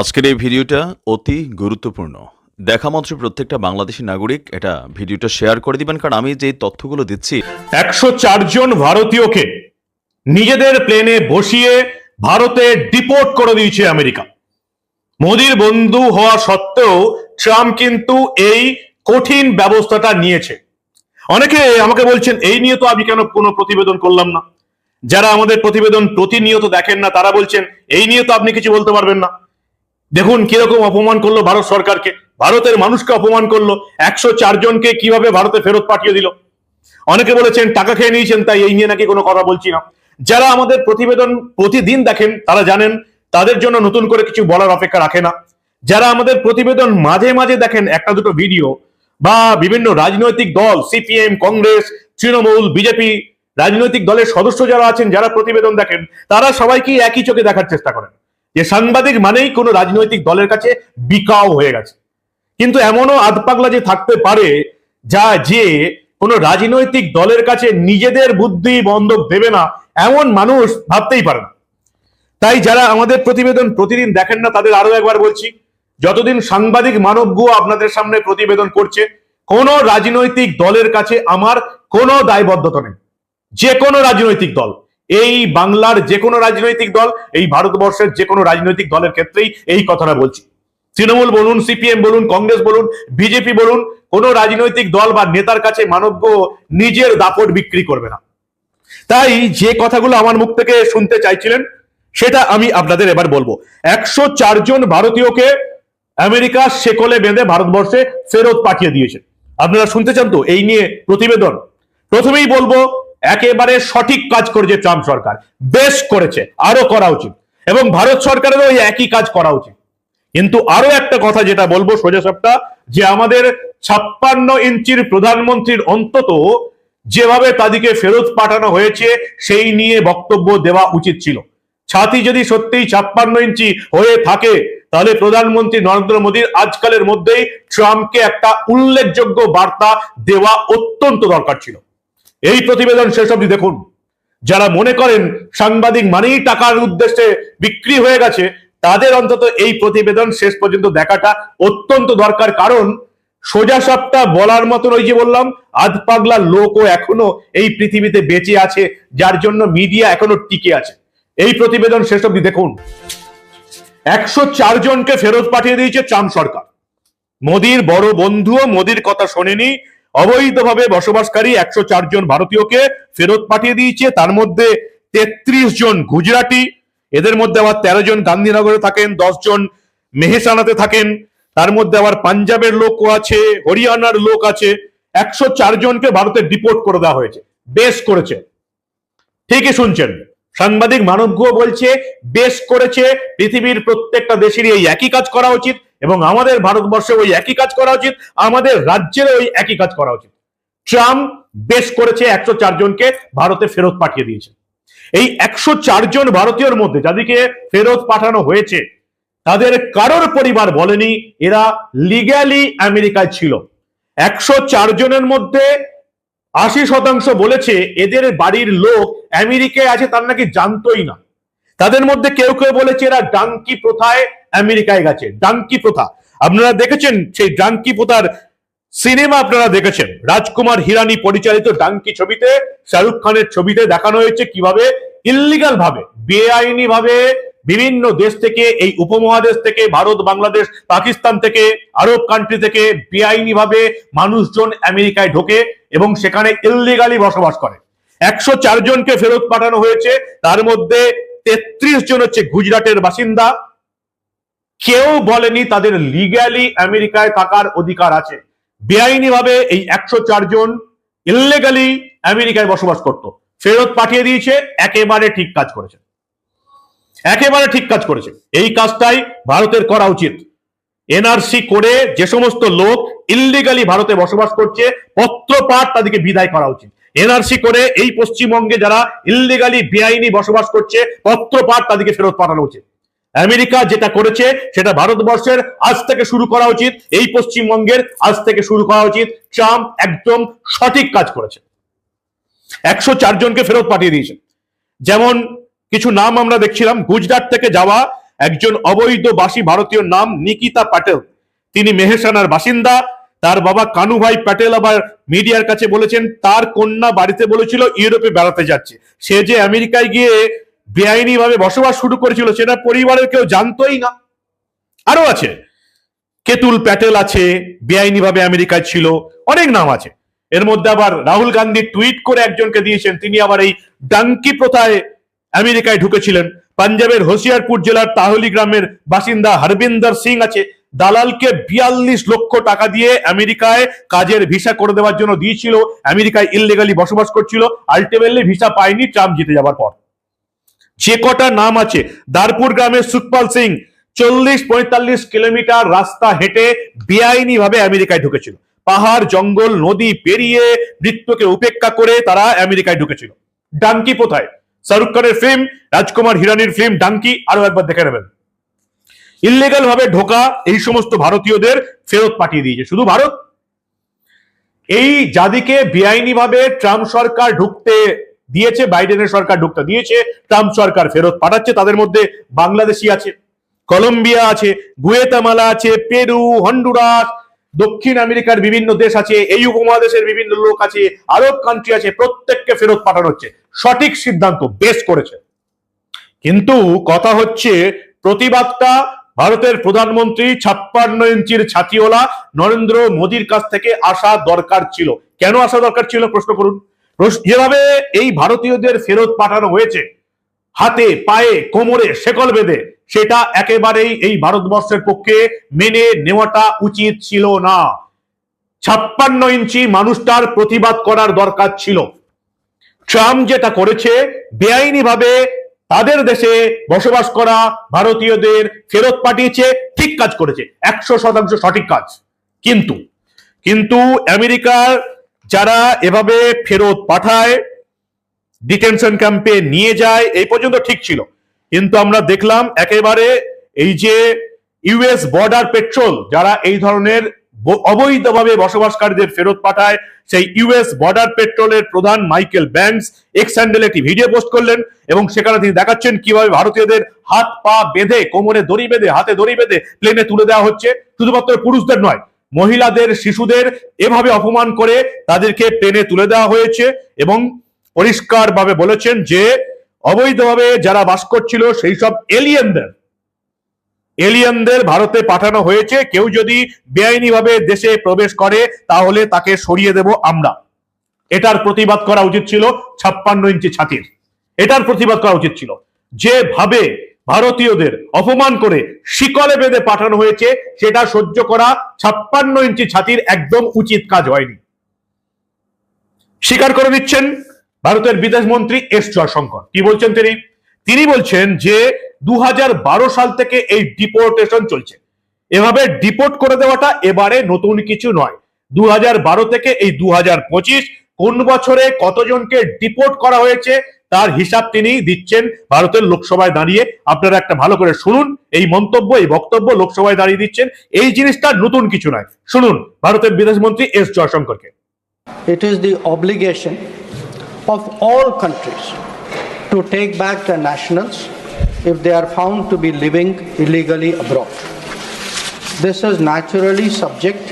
আজকের এই ভিডিওটা অতি গুরুত্বপূর্ণ। দেখা মাত্র প্রত্যেকটা বাংলাদেশি নাগরিক এটা ভিডিওটা শেয়ার করে দিবেন, কারণ আমি যে তথ্যগুলো দিচ্ছি, একশো জন ভারতীয়কে নিজেদের প্লেনে বসিয়ে ভারতে ডিপোর্ট করে দিয়েছে আমেরিকা। মোদির বন্ধু হওয়া সত্ত্বেও ট্রাম্প কিন্তু এই কঠিন ব্যবস্থাটা নিয়েছে। অনেকে আমাকে বলছেন, এই নিয়ে তো আমি কেন কোনো প্রতিবেদন করলাম না? যারা আমাদের প্রতিবেদন প্রতিনিয়ত দেখেন না, তারা বলছেন, এই নিয়ে তো আপনি কিছু বলতে পারবেন না। দেখুন কীরকম অপমান করল ভারত সরকারকে। ভারতের মানুষকে অপমান করল। একশো জনকে কীভাবে ভারতে ফেরত পাঠিয়ে দিল? অনেকে বলেছেন, টাকা খেয়ে নিয়েছেন, তাই এই নিয়ে নাকি কোনো কথা বলছি না। যারা আমাদের প্রতিবেদন প্রতিদিন দেখেন, তারা জানেন, তাদের জন্য নতুন করে কিছু বলার অপেক্ষা রাখে না। যারা আমাদের প্রতিবেদন মাঝে মাঝে দেখেন, একটা দুটো ভিডিও, বা বিভিন্ন রাজনৈতিক দল, সিপিএম, কংগ্রেস, তৃণমূল, বিজেপি, রাজনৈতিক দলের সদস্য যারা আছেন, যারা প্রতিবেদন দেখেন, তারা সবাইকে একই চোখে দেখার চেষ্টা করেন। যে সাংবাদিক মানেই কোনো রাজনৈতিক দলের কাছে বিকাও হয়ে গেছে। কিন্তু এমনও আধপাগলা যে থাকতে পারে, যা যে কোনো রাজনৈতিক দলের কাছে নিজেদের বুদ্ধি বন্ধক দেবে না, এমন মানুষ ভাবতেই পারে না। তাই যারা আমাদের প্রতিবেদন প্রতিদিন দেখেন না, তাদের আরও একবার বলছি, যতদিন সাংবাদিক মানবগু আপনাদের সামনে প্রতিবেদন করছে, কোন রাজনৈতিক দলের কাছে আমার কোনো দায়বদ্ধতা নেই। যে কোনো রাজনৈতিক দল। এই বাংলার যে কোনো রাজনৈতিক দল, এই ভারতবর্ষের যে কোনো রাজনৈতিক দলের ক্ষেত্রেই এই কথাটা বলছি। তৃণমূল বলুন, সিপিএম বলুন, কংগ্রেস বলুন, বিজেপি বলুন, কোন রাজনৈতিক দল বা নেতার কাছে মানব্য নিজের দাপট বিক্রি করবে না। তাই যে কথাগুলো আমার মুখ থেকে শুনতে চাইছিলেন, সেটা আমি আপনাদের এবার বলব। একশো জন ভারতীয়কে আমেরিকা শেকলে বেঁধে ভারতবর্ষে ফেরত পাঠিয়ে দিয়েছে। আপনারা শুনতে চান তো? এই নিয়ে প্রতিবেদন। প্রথমেই বলব একেবারে সঠিক কাজ করেছে ট্রাম্প সরকার। বেশ করেছে, আরও করা উচিত। এবং ভারত সরকারেরও ওই একই কাজ করা উচিত। কিন্তু আরও একটা কথা যেটা বলব সোজা সাপটা, যে আমাদের ছাপ্পান্ন ইঞ্চির প্রধানমন্ত্রীর অন্তত যেভাবে তাদেরকে ফেরত পাঠানো হয়েছে, সেই নিয়ে বক্তব্য দেওয়া উচিত ছিল। ছাতি যদি সত্যিই ছাপ্পান্ন ইঞ্চি হয়ে থাকে, তাহলে প্রধানমন্ত্রী নরেন্দ্র মোদীর আজকালের মধ্যেই ট্রাম্পকে একটা উল্লেখযোগ্য বার্তা দেওয়া অত্যন্ত দরকার ছিল। এই প্রতিবেদন শেষ অবধি দেখুন। যারা মনে করেন সাংবাদিক মানেই টাকার উদ্দেশ্যে বিক্রি হয়ে গেছে, তাদের অন্তত এই প্রতিবেদন শেষ পর্যন্ত দেখাটা অত্যন্ত দরকার। কারণ সোজা সাপটা বলার মতন ওই যে বললাম, আধ পাগলা লোকও এখনও এই পৃথিবীতে বেঁচে আছে, যার জন্য মিডিয়া এখনও টিকে আছে। এই প্রতিবেদন শেষ অবধি দেখুন। একশো চার জনকে ফেরত পাঠিয়ে দিয়েছে ট্রাম্প সরকার। মোদির বড় বন্ধুও মোদির কথা শোনেনি অবৈধভাবে বসবাসকারী একশো চার জন ভারতীয়কে ফেরত পাঠিয়ে দিয়েছে। তার মধ্যে তেত্রিশ জন গুজরাটি, এদের মধ্যে আবার তেরো জন গান্ধীনগরে থাকেন, দশ জন মেহেসানাতে থাকেন। তার মধ্যে আবার পাঞ্জাবের লোক আছে, হরিয়ানার লোক আছে। একশো চার জনকে ভারতে ডিপোর্ট করে দেওয়া হয়েছে, বেশ করেছে। ঠিকই শুনছেন, সাংবাদিক মানবগুহ বলছে, বেশ করেছে। পৃথিবীর প্রত্যেকটা দেশেরই এই একই কাজ করা উচিত। এবং আমাদের ভারতবর্ষে ওই একই কাজ করা উচিত, আমাদের রাজ্যের ওই একই কাজ করা উচিত। ট্রাম্প বেশ করেছে একশো চার জনকে ভারতে ফেরত পাঠিয়ে দিয়েছে। এই একশো চার জন ভারতীয়র মধ্যে যাদেরকে ফেরত পাঠানো হয়েছে, তাদের কারোর পরিবার বলেনি, এরা লিগ্যালি আমেরিকায় ছিল। একশো চার জনের মধ্যে আশি শতাংশ বলেছে, এদের বাড়ির লোক আমেরিকায় আছে, তার নাকি জানতোই না। তাদের মধ্যে কেউ কেউ বলেছে, এরা ডাঙ্কি প্রথায় আমেরিকায় গেছে। ডাঙ্কি প্রথা। আপনারা দেখেছেন সেই ডাঙ্কি প্রথার সিনেমা আপনারা দেখেছেন। রাজকুমার হিরানি পরিচালিত ডাঙ্কি ছবিতে শাহরুখ খানের ছবিতে দেখানো হয়েছে কীভাবে? ইল্লিগাল ভাবে বেআইনি ভাবে বিভিন্ন দেশ থেকে, এই উপমহাদেশ থেকে, ভারত, বাংলাদেশ, পাকিস্তান থেকে, আরব কান্ট্রি থেকে বেআইনি ভাবে মানুষজন আমেরিকায় ঢোকে এবং সেখানে ইল্লিগালি বসবাস করে। একশো চার জনকে ফেরত পাঠানো হয়েছে। তার মধ্যে তেত্রিশ জন হচ্ছে গুজরাটের বাসিন্দা। কেউ বলেনি তাদের লিগ্যালি আমেরিকায় থাকার অধিকার আছে। বেআইনি ভাবে এই একশো চার জন ইল্লিগালি আমেরিকায় বসবাস করত। ফেরত পাঠিয়ে দিয়েছে, একেবারে ঠিক কাজ করেছে। একেবারে ঠিক কাজ করেছে। এই কাজটাই ভারতের করা উচিত। এনআরসি করে যে সমস্ত লোক ইল্লিগালি ভারতে বসবাস করছে, পত্রপাঠ তাদেরকে বিদায় করা উচিত। এনআরসি করে এই পশ্চিমবঙ্গে যারা ইল্লিগালি বেআইনি বসবাস করছে, পত্রপাঠ তাদেরকে ফেরত পাঠানো উচিত। আমেরিকা যেটা করেছে, সেটা ভারতবর্ষের আজ থেকে শুরু করা উচিত, এই পশ্চিমবঙ্গের আজ থেকে শুরু করা উচিত। ট্রাম্প একদম সঠিক কাজ করেছে। একশো চার জনকে ফেরত পাঠিয়ে দিয়েছে যেমন কিছু নাম আমরা দেখছিলাম, গুজরাট থেকে যাওয়া একজন অবৈধবাসী ভারতীয় নাম নিকিতা প্যাটেল। তিনি মেহেসানার বাসিন্দা। তার বাবা কানুভাই প্যাটেল আবার মিডিয়ার কাছে বলেছেন, তার কন্যা বাড়িতে বলেছিল, ইউরোপে বেড়াতে যাচ্ছে। সে যে আমেরিকায় গিয়ে বেআইনি ভাবে বসবাস শুরু করেছিল, সেটা পরিবারের কেউ জানতোই না। আরও আছে, কেতুল প্যাটেল আছে বেআইনি ভাবে আমেরিকায় ছিল, অনেক নাম আছে। এর মধ্যে আবার রাহুল গান্ধী টুইট করে একজনকে দিয়েছেন, তিনি আবার এই ডাঙ্কি প্রথায় আমেরিকায় ঢুকেছিলেন। পাঞ্জাবের হোশিয়ারপুর জেলার তাহলি গ্রামের বাসিন্দা হরবিন্দর সিং আছে, দালালকে বিয়াল্লিশ লক্ষ টাকা দিয়ে আমেরিকায় কাজের ভিসা করে দেওয়ার জন্য দিয়েছিল, আমেরিকায় ইললিগালি বসবাস করছিল আলটিমেটলি ভিসা পায়নি, ট্রাম্প জিতে যাবার পর। যে কটা নাম আছে? দারপুর গ্রামের সুখপাল সিং চল্লিশ পঁয়তাল্লিশ কিলোমিটার রাস্তা হেঁটে বেআইনি ভাবে আমেরিকায় ঢুকেছিল। পাহাড়, জঙ্গল, নদী পেরিয়ে মৃত্যুকে উপেক্ষা করে তারা আমেরিকায় ঢুকেছিল। ডাঙ্কি কোথায়? শাহরুখ খানের ফিল্ম রাজকুমার হিরানির ফিল্ম ডাঙ্কি, আরও একবার দেখে নেবেন। ইলিগাল ভাবে ঢোকা এই সমস্ত ভারতীয়দের ফেরত পাঠিয়ে দিয়েছে। শুধু ভারত? এই যাদিকে বেআইনি ভাবে ট্রাম্প সরকার ঢুকতে দিয়েছে, বাইডেনের সরকার ঢুকতে দিয়েছে, ট্রাম্প সরকার ফেরত পাঠাচ্ছে, তাদের মধ্যে বাংলাদেশি আছে, কলম্বিয়া আছে, গুয়েতামালা আছে, পেরু, হন্ডুরাস, দক্ষিণ আমেরিকার বিভিন্ন দেশ আছে, এই উপমহাদেশের বিভিন্ন লোক আছে আরব কান্ট্রি আছে, প্রত্যেককে ফেরত পাঠানো হচ্ছে। সঠিক সিদ্ধান্ত বেশ করেছে। কিন্তু কথা হচ্ছে, প্রতিবাদটা ভারতের প্রধানমন্ত্রী ছাপ্পান্ন ইঞ্চির ছাতিওলা নরেন্দ্র মোদীর কাছ থেকে আসা দরকার ছিল। কেন আসা দরকার ছিল? প্রশ্ন করুন। যেভাবে এই ভারতীয়দের ফেরত পাঠানো হয়েছে, হাতে, পায়ে, কোমরে, শেকল বেঁধে, সেটা একেবারেই এই ভারতবর্ষের পক্ষে মেনে নেওয়াটা উচিত ছিল না। ছাপ্পান্ন ইঞ্চি মানুষটার প্রতিবাদ করার দরকার ছিল। ট্রাম্প যেটা করেছে বেআইনি ভাবে তাদের দেশে বসবাস করা ভারতীয়দের ফেরত পাঠিয়েছে, ঠিক কাজ করেছে, একশো শতাংশ সঠিক কাজ। কিন্তু কিন্তু আমেরিকার যারা এভাবে ফেরত পাঠায় ডিটেনশন ক্যাম্পে নিয়ে যায়, এই পর্যন্ত ঠিক ছিল। কিন্তু আমরা দেখলাম একেবারে এই যে ইউএস বর্ডার পেট্রোল যারা এই ধরনের অবৈধভাবে বসবাসকারীদের ফেরত পাঠায়, সেই ইউএস বর্ডার পেট্রোলের প্রধান মাইকেল ব্যাংকস এক্স হ্যান্ডেল একটি ভিডিও পোস্ট করলেন এবং সেখানে তিনি দেখাচ্ছেন কীভাবে ভারতীয়দের হাত পা বেঁধে, কোমরে দড়ি বেঁধে, হাতে দড়ি বেঁধে প্লেনে তুলে দেওয়া হচ্ছে। শুধুমাত্র পুরুষদের নয় মহিলাদের, শিশুদের এভাবে অপমান করে তাদেরকে টেনে তুলে দেওয়া হয়েছে এবং পরিষ্কারভাবে বলেছেন যে, অবৈধভাবে যারা বাস করছিল সেই সব এলিয়েনদের এলিয়েনদের ভারতে পাঠানো হয়েছে। কেউ যদি বেআইনিভাবে দেশে প্রবেশ করে, তাহলে তাকে সরিয়ে দেব আমরা। এটার প্রতিবাদ করা উচিত ছিল ছাপ্পান্ন ইঞ্চি ছাতির। এটার প্রতিবাদ করা উচিত ছিল। যেভাবে ভারতীয়দের অপমান করে শিকলে বেঁধে পাঠানো হয়েছে, সেটা সহ্য করা ছাপ্পান্ন ইঞ্চি ছাতির একদম উচিত কাজ হয়নি। স্বীকার করে দিচ্ছেন ভারতের বিদেশ মন্ত্রী এস জয়শঙ্কর। কি বলছেন তিনি? তিনি বলছেন যে দু হাজার বারো সাল থেকে এই ডিপোর্টেশন চলছে। এভাবে ডিপোর্ট করে দেওয়াটা এবারে নতুন কিছু নয়। দু থেকে এই দু হাজার পঁচিশ কোন বছরে কতজনকে ডিপোর্ট করা হয়েছে তার হিসাব তিনি দিচ্ছেন ভারতের লোকসভায় দাঁড়িয়ে। আপনারা একটা ভালো করে শুনুন, এই মন্তব্য, এই বক্তব্য লোকসভায় দাঁড়িয়ে দিচ্ছেন। এই জিনিসটা নতুন কিছু নয়। শুনুন, ভারতের বিদেশমন্ত্রী S জয়শঙ্করকে। It is the obligation of all countries to take back the nationals if they are found to be living illegally abroad this is naturally subject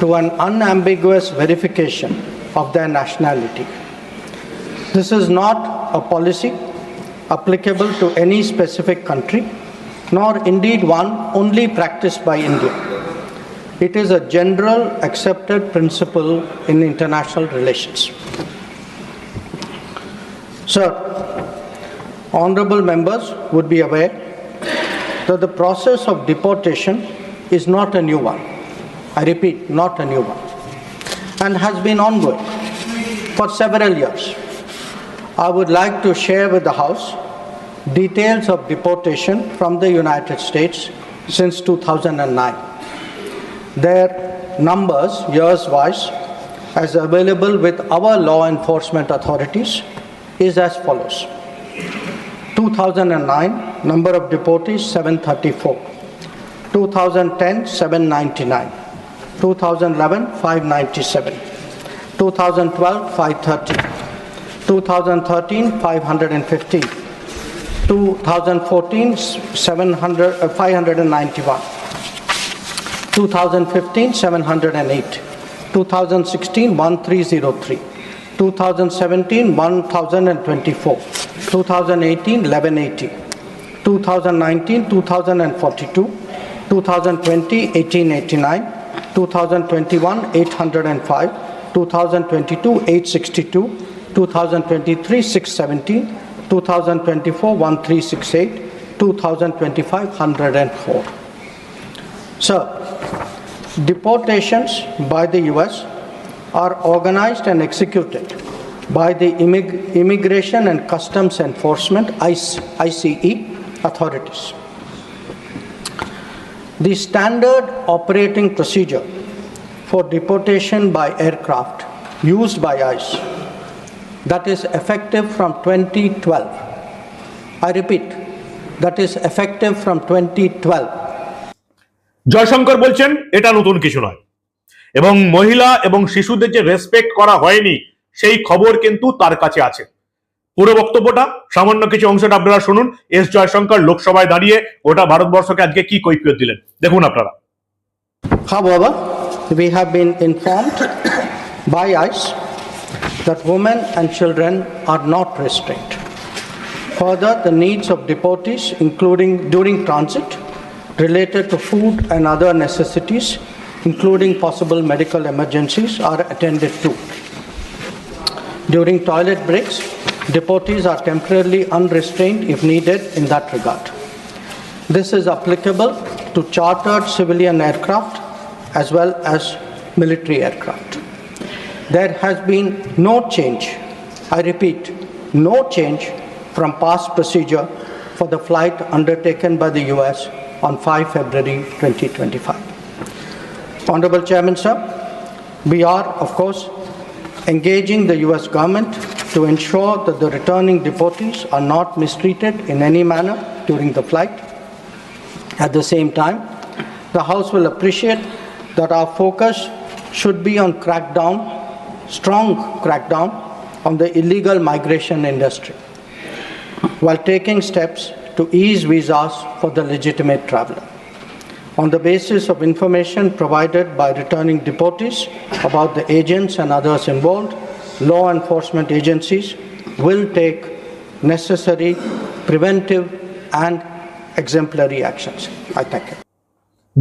to an unambiguous verification of the nationality this is not a policy applicable to any specific country, nor indeed one only practiced by India. It is a general accepted principle in international relations. Sir, honorable members would be aware that the process of deportation is not a new one. I repeat, not a new one, and has been ongoing for several years. I would like to share with the House details of deportation from the United States since 2009 their numbers years wise as available with our law enforcement authorities is as follows. 2009 number of deportees 734 2010 799 2011 597 2012 530 2013 515 2014, 700, uh, 591. 2015, 708. 2016, 1303. 2017, 1024. 2018, 1180. 2019, 2042. 2020, 1889. 2021, 805. 2022, 862. 2023, 617. 2024, 1368. 2025, 104. So, deportations by the US are organized and executed by the Immig- Immigration and Customs Enforcement ICE authorities. The standard operating procedure for deportation by aircraft used by ICE that is effective from 2012. I repeat, that is effective from 2012. Jaishankar বলছেন এটা নতুন কিছু নয়। এবং মহিলা এবং শিশুদের যে রেসপেক্ট করা হয়নি সেই খবর কিন্তু তার কাছে আছে। পুরো বক্তব্যটা সামান্য কিছু অংশটা আপনারা শুনুন। এস জয়শঙ্কর লোকসভায় দাঁড়িয়ে গোটা ভারতবর্ষকে আজকে কি কৈফিয়ত দিলেন? দেখুন আপনারা। However, we have been informed by ICE that women and children are not restrained. Further, the needs of deportees, including during transit, related to food and other necessities, including possible medical emergencies, are attended to. During toilet breaks, deportees are temporarily unrestrained if needed in that regard. This is applicable to chartered civilian aircraft as well as military aircraft. There has been no change, I repeat, no change from past procedure for the flight undertaken by the US on 5 February 2025. Honorable Chairman, sir, we are, of course, engaging the US government to ensure that the returning deportees are not mistreated in any manner during the flight. At the same time, the House will appreciate that our focus should be on crackdown, strong crackdown on the illegal migration industry, while taking steps to ease visas for the legitimate traveler. On the basis of information provided by returning deportees about the agents and others involved, law enforcement agencies will take necessary preventive and exemplary actions. I thank you.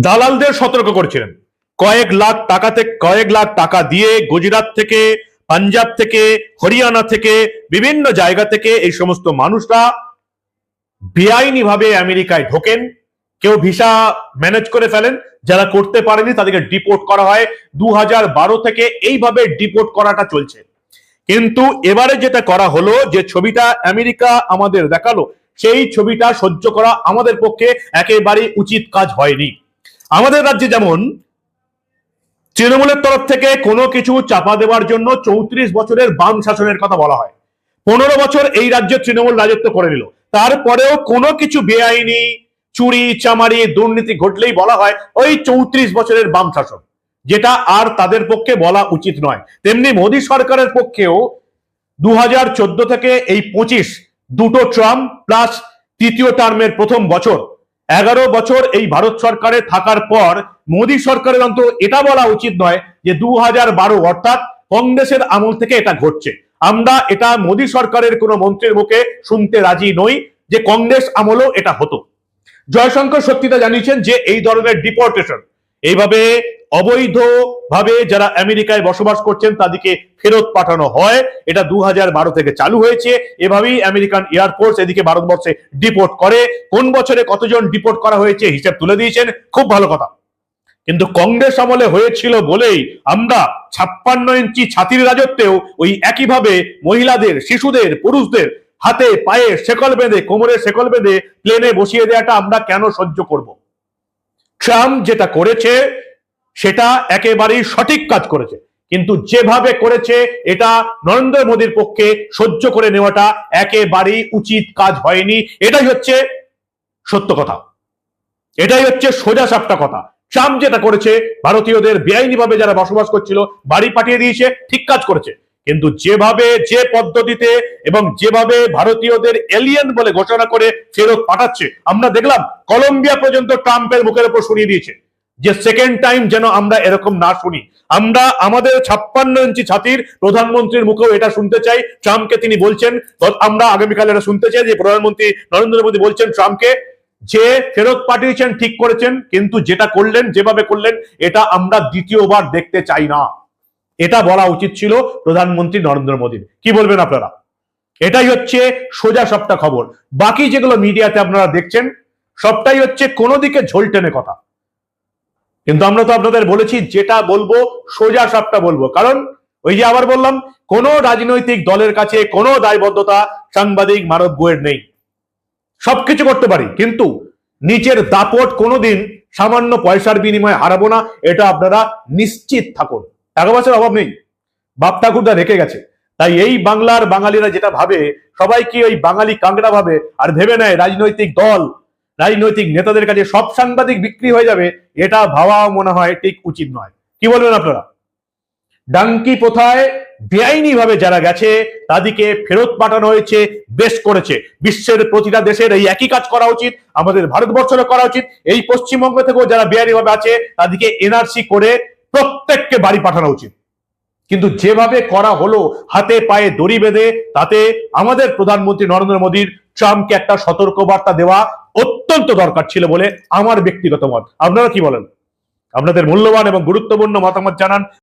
দালালদের সতর্ক করছিলেন কয়েক লাখ টাকা থেকে কয়েক লাখ টাকা দিয়ে গুজরাট থেকে, পাঞ্জাব থেকে, হরিয়ানা থেকে, বিভিন্ন জায়গা থেকে এই সমস্ত মানুষরা বেআইনি ভাবে আমেরিকায় ঢোকেন। কেউ ভিসা ম্যানেজ করে ফেলেন। যারা করতে পারেনি, তাদেরকে ডিপোর্ট করা হয়। দু থেকে এইভাবে ডিপোর্ট করাটা চলছে। কিন্তু এবারে যেটা করা হলো, যে ছবিটা আমেরিকা আমাদের দেখাল, সেই ছবিটা সহ্য করা আমাদের পক্ষে একেবারে উচিত কাজ হয়নি। আমাদের রাজ্যে যেমন তৃণমূলের তরফ থেকে কোনো কিছু চাপা দেওয়ার জন্য চৌত্রিশ বছরের বাম শাসনের কথা বলা হয়। পনেরো বছর এই রাজ্যে তৃণমূল রাজত্ব করে নিল। তারপরেও কোনো কিছু বেআইনি, চুরি, চামারি, দুর্নীতি ঘটলেই বলা হয় ওই চৌত্রিশ বছরের বাম শাসন। যেটা আর তাদের পক্ষে বলা উচিত নয়। তেমনি মোদী সরকারের পক্ষেও দু হাজার চোদ্দ থেকে এই পঁচিশ দুটো ট্রাম্প প্লাস তৃতীয় টার্মের প্রথম বছর এগারো বছর এই ভারত সরকারে থাকার পর মোদী সরকারের অন্তত এটা বলা উচিত নয় যে দু অর্থাৎ কংগ্রেসের আমল থেকে এটা ঘটছে। আমরা এটা মোদী সরকারের কোন মন্ত্রীর মুখে শুনতে রাজি নই যে কংগ্রেস আমলও এটা হতো। জয়শঙ্কর সত্যিটা জানিয়েছেন যে এই ধরনের ডিপোর্টেশন এইভাবে অবৈধ ভাবে যারা আমেরিকায় বসবাস করছেন, তাদেরকে ফেরত পাঠানো হয়। এটা দু থেকে চালু হয়েছে। এভাবেই আমেরিকান এয়ারফোর্স এদিকে ভারতবর্ষে ডিপোর্ট করে। কোন বছরে কতজন ডিপোর্ট করা হয়েছে হিসাব তুলে দিয়েছেন? খুব ভালো কথা। কিন্তু কংগ্রেস আমলে হয়েছিল বলেই আমরা ছাপ্পান্ন ইঞ্চি ছাতির রাজত্বেও ওই একইভাবে মহিলাদের, শিশুদের, পুরুষদের হাতে পায়ে শেকল বেঁধে, কোমরে শেকল বেঁধে প্লেনে বসিয়ে দেওয়াটা আমরা কেন সহ্য করব? ট্রাম্প যেটা করেছে সেটা একেবারেই সঠিক কাজ করেছে। কিন্তু যেভাবে করেছে, এটা নরেন্দ্র মোদীর পক্ষে সহ্য করে নেওয়াটা একেবারেই উচিত কাজ হয়নি। এটাই হচ্ছে সত্য কথা। এটাই হচ্ছে সোজা সাপটা কথা। ট্রাম্প যেটা করেছে, ভারতীয়দের বেআইনিভাবে যারা বসবাস করছিল, বাড়ি পাঠিয়ে দিয়েছে, ঠিক কাজ করেছে। কিন্তু যেভাবে, যে পদ্ধতিতে এবং যেভাবে ভারতীয়দের এলিয়েন বলে ঘোষণা করে ফেরত পাঠাচ্ছে, আমরা দেখলাম, কলম্বিয়া পর্যন্ত ট্রাম্পের মুখের উপর শুনিয়ে দিয়েছে। যে সেকেন্ড টাইম যেন আমরা এরকম না শুনি। আমরা আমাদের ছাপ্পান্ন ইঞ্চি ছাতির প্রধানমন্ত্রীর মুখেও এটা শুনতে চাই। ট্রাম্পকে তিনি বলছেন আমরা আগামীকাল এটা শুনতে চাই যে প্রধানমন্ত্রী নরেন্দ্র মোদী বলছেন ট্রাম্পকে যে ফেরত পাঠিয়েছেন, ঠিক করেছেন, কিন্তু যেটা করলেন, যেভাবে করলেন, এটা আমরা দ্বিতীয়বার দেখতে চাই না। এটা বলা উচিত ছিল প্রধানমন্ত্রী নরেন্দ্র মোদীর। কি বলবেন আপনারা? এটাই হচ্ছে সোজা সবটা খবর। বাকি যেগুলো মিডিয়াতে আপনারা দেখছেন, সবটাই হচ্ছে কোনো দিকে ঝোল টেনে কথা। কিন্তু আমরা তো আপনাদের বলেছি, যেটা বলব, সোজা সাপটা বলব। কারণ, ওই যে আবার বললাম, কোন রাজনৈতিক দলের কাছে কোনো দায়বদ্ধতা সাংবাদিক মানব গোয়ের নেই। সবকিছু করতে পারি, কিন্তু নিচের দাপট কোনোদিন সামান্য পয়সার বিনিময়ে হারাবো না, এটা আপনারা নিশ্চিত থাকুন। টাকা পয়সার অভাব নেই। বাপ ঠাকুরদা রেখে গেছে। তাই এই বাংলার বাঙালিরা যেটা ভাবে, সবাই কি ওই বাঙালি কাংড়া ভাবে আর ভেবে নেয় রাজনৈতিক দল রাজনৈতিক নেতাদের কাছে সব সাংবাদিক বিক্রি হয়ে যাবে, এটা ভাবা মনে হয় ঠিক উচিত নয়। কি বলবেন আপনারা? ডাঙ্কি প্রথায় বেআইনি ভাবে যারা গেছে, তাদেরকে ফেরত পাঠানো হয়েছে, বেশ করেছে। বিশ্বের প্রতিটা দেশের এই একই কাজ করা উচিত, আমাদের ভারতবর্ষের করা উচিত। এই পশ্চিমবঙ্গ থেকেও যারা বেআইনি ভাবে আছে, তাদেরকে এনআরসি করে প্রত্যেককে বাড়ি পাঠানো উচিত। কিন্তু যেভাবে করা হলো, হাতে পায়ে দড়ি বেঁধে, তাতে আমাদের প্রধানমন্ত্রী নরেন্দ্র মোদীর ট্রাম্পকে একটা সতর্ক বার্তা দেওয়া অত্যন্ত দরকার ছিল বলে আমার ব্যক্তিগত মত। আপনারা কি বলেন? আপনাদের মূল্যবান এবং গুরুত্বপূর্ণ মতামত জানান।